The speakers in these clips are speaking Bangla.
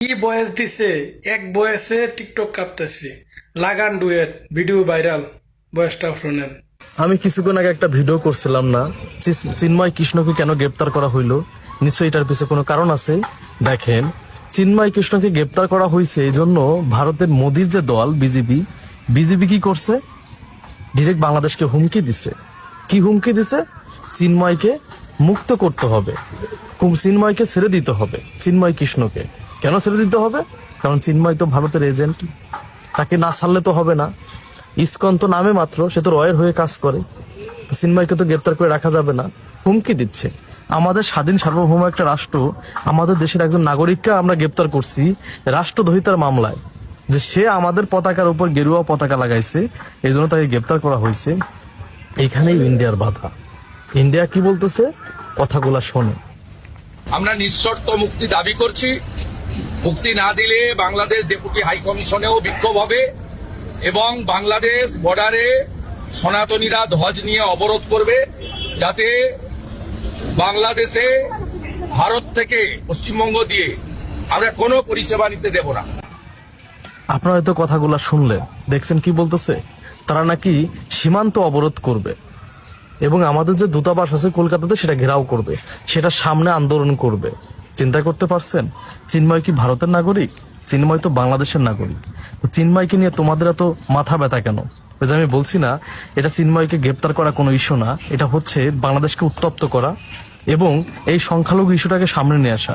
কি বয়স দিছে? এক বয়সে টিকটক কাঁপতেছে। লাগান ডুয়েট, ভিডিও ভাইরাল। বয়সটা শুনেন। আমি কিছুক্ষণ আগে একটা ভিডিও করছিলাম না। চিন্ময় কৃষ্ণকে কেন গ্রেপ্তার করা হইল? নিশ্চয়ই এটার পিছনে কোনো কারণ আছে? দেখেন, চিন্ময় কৃষ্ণকে গ্রেপ্তার করা হয়েছে এই জন্য ভারতের মোদির যে দল, বিজেপি বিজেপি কি করছে? ডিরেক্ট বাংলাদেশকে হুমকি দিছে। কি হুমকি দিছে? চিন্ময়কে মুক্ত করতে হবে। চিন্ময়কে ছেড়ে দিতে হবে। চিন্ময় কৃষ্ণকে। কেন ছেড়ে দিতে হবে? কারণ চিন্ময় তো ভারতের এজেন্ট তাকে না ছাড়লে তো হবে না। ইস্কন তো নামে মাত্র, সে তো রয়ের হয়ে কাজ করে। চিন্ময়কে তো গ্রেপ্তার করে রাখা যাবে না। হুমকি দিচ্ছে। আমাদের স্বাধীন সার্বভৌম একটা রাষ্ট্র, আমাদের দেশের একজন নাগরিককে আমরা গ্রেপ্তার করছি রাষ্ট্রদ্রোহিতার মামলায়। যে সে আমাদের পতাকার উপর গেরুয়া পতাকা লাগাইছে, এই জন্য তাকে গ্রেপ্তার করা হয়েছে। এখানেই ইন্ডিয়ার বাধা। ইন্ডিয়া কি বলতেছে? কথাগুলা শোনে আমরা নিঃশর্ত মুক্তি দাবি করছি। মুক্তি না দিলে বাংলাদেশ ডেপুটি হাই কমিশনেও বিক্ষোভ হবে এবং বাংলাদেশ বর্ডারে সনাতনীরা ধ্বজ নিয়ে অবরোধ করবে যাতে বাংলাদেশে ভারত থেকে পশ্চিমবঙ্গ দিয়ে আমরা কোনো পরিষেবা নিতে দেব না। আপনারা হয়তো কথাগুলা শুনলেন। দেখছেন কি বলতেছে? তারা নাকি সীমান্ত অবরোধ করবে এবং আমাদের যে দূতাবাস আছে কলকাতাতে সেটা ঘেরাও করবে, সেটা সামনে আন্দোলন করবে। চিন্তা করতে পারছেন? চিন্ময় কি ভারতের নাগরিক? চিন্ময় তো বাংলাদেশের নাগরিক। তো চিন্ময়কে নিয়ে তোমাদের এত মাথা ব্যথা কেন? যে আমি বলছি না, এটা চিন্ময়কে গ্রেপ্তার করা কোনো ইস্যু না, এটা হচ্ছে বাংলাদেশকে উত্তপ্ত করা এবং এই সংখ্যালঘু ইস্যুটাকে সামনে নিয়ে আসা।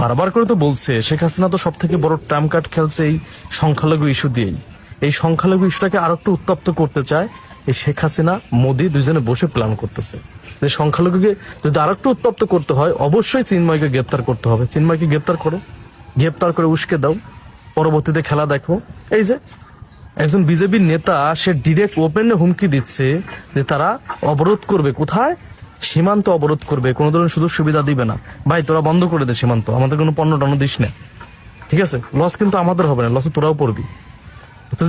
বারবার করে তো বলছে, শেখ হাসিনা তো সব থেকে বড় ট্রাম কার্ড খেলছে এই সংখ্যালঘু ইস্যু দিয়েই। এই সংখ্যালঘু ইস্যুটাকে আরও একটু উত্তপ্ত করতে চায় এই শেখ হাসিনা, মোদি দুজনে বসে প্ল্যান করতেছে। যে সংখ্যালঘুকে যদি আর একটু উত্তপ্ত করতে হয়, অবশ্যই চিন্ময়কে গ্রেপ্তার করতে হবে। চিন্ময়কে গ্রেপ্তার করো। গ্রেপ্তার করে উস্কে দাও। পরবর্তীতে খেলা দেখো। এই যে, একজন বিজেপির নেতা, সে ডিরেক্ট ওপেনে হুমকি দিচ্ছে যে তারা অবরোধ করবে। কোথায়? সীমান্ত অবরোধ করবে। কোনো ধরনের সুযোগ সুবিধা দিবে না। ভাই, তোরা বন্ধ করে দে সীমান্ত। আমাদের কোনো পণ্য টন্য দিস না। ঠিক আছে? লস কিন্তু আমাদের হবে না। লসে তোরাও পড়বি।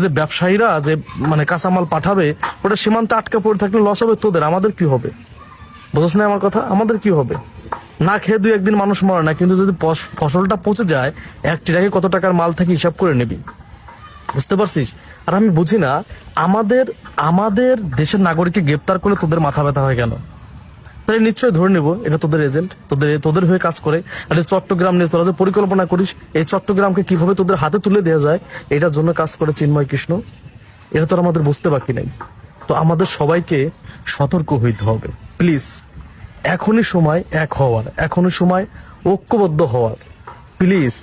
যে ব্যবসায়ীরা যে মানে কাঁচামাল পাঠাবে, ওটা সীমান্তে আটকা পড়ে থাকলে লস হবে তোদের, আমাদের কি হবে? বুঝছ না আমার কথা? আমাদের কি হবে? না খেয়ে দুই একদিন মানুষ মরে না, কিন্তু যদি ফসলটা পচে যায়, এক ট্রাকে কত টাকার মাল থাকে হিসাব করে নিবি? বুঝতে পারছিস? আর আমি বুঝি না, আমাদের আমাদের দেশের নাগরিককে গ্রেপ্তার করলে তোদের মাথা ব্যথা হয় কেন? তাহলে নিশ্চয়ই ধরে নেব, এটা তোদের এজেন্ট তোদের তোদের হয়ে কাজ করে। আর চট্টগ্রাম নিয়ে তোরা যে পরিকল্পনা করিস, এই চট্টগ্রামকে কীভাবে তোদের হাতে তুলে দেওয়া যায়, এটার জন্য কাজ করে চিন্ময় কৃষ্ণ। এটা তো আমাদের বুঝতে বাকি নাই। তো আমাদের সবাইকে সতর্ক হইতে হবে। প্লিজ, এখনই সময় এক হওয়ার, এখনই সময় ঐক্যবদ্ধ হওয়ার। প্লিজ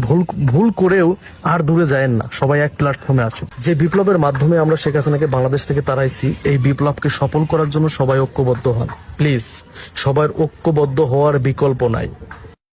ভুল ভুল করেও আর দূরে যায়েন না। সবাই এক প্ল্যাটফর্মে আসুন যে বিপ্লবের মাধ্যমে আমরা শেখ হাসিনাকে বাংলাদেশ থেকে তাড়াইছি, এই বিপ্লবকে সফল করার জন্য সবাই ঐক্যবদ্ধ হন। প্লিজ সবার ঐক্যবদ্ধ হওয়ার বিকল্প নাই।